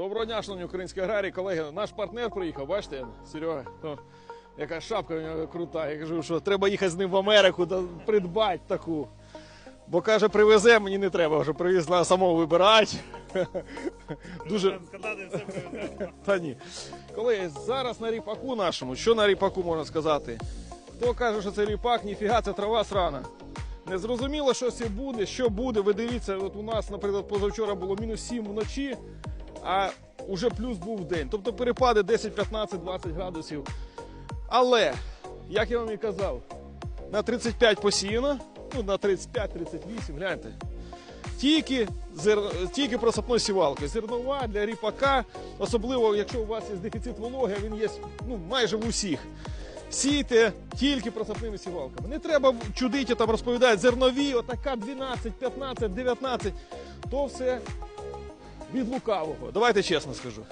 Доброго дня, шановні українські аграрії, колеги. Наш партнер приїхав, бачите, Серега. Ну, яка шапка у нього крута. Я кажу, що треба їхати з ним в Америку та придбати таку. Бо каже, привезе, мені не треба, вже привезла самого вибирати. Дуже. Та ні. Колеги, зараз на ріпаку нашому, що на ріпаку можна сказати? Хто каже, що це ріпак, ніфіга, це трава срана. Не зрозуміло, що це буде, що буде. Ви дивіться, от у нас, наприклад, позавчора було мінус 7 вночі, а вже плюс був день. Тобто перепади 10, 15, 20 градусів. Але, як я вам і казав, на 35 посіяно, ну на 35-38, гляньте. Тільки, зер... тільки просапною сівалкою. Зернова для ріпака, особливо якщо у вас є дефіцит вологи, він є ну, майже в усіх. Сійте тільки просапними сівалками. Не треба чудити, там розповідають зернові, отака 12, 15, 19. То все від лукавого. Давайте чесно скажу.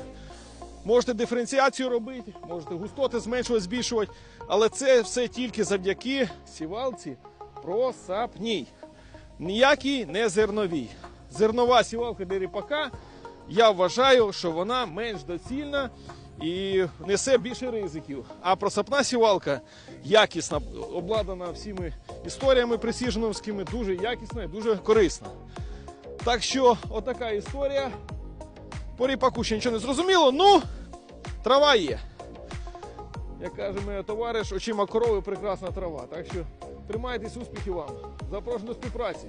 Можете диференціацію робити, можете густоти зменшувати, збільшувати, але це все тільки завдяки сівалці просапній. Ніякій не зерновій. Зернова сівалка для ріпака, я вважаю, що вона менш доцільна і несе більше ризиків. А просапна сівалка якісна, обладнана всіми історіями присіжновськими, дуже якісна і дуже корисна. Так що, отака історія. По ріпаку ще нічого не зрозуміло, ну, трава є. Як каже моя товариш, очима корови прекрасна трава. Так що тримайтесь, успіхів вам. Запрошую до співпраці.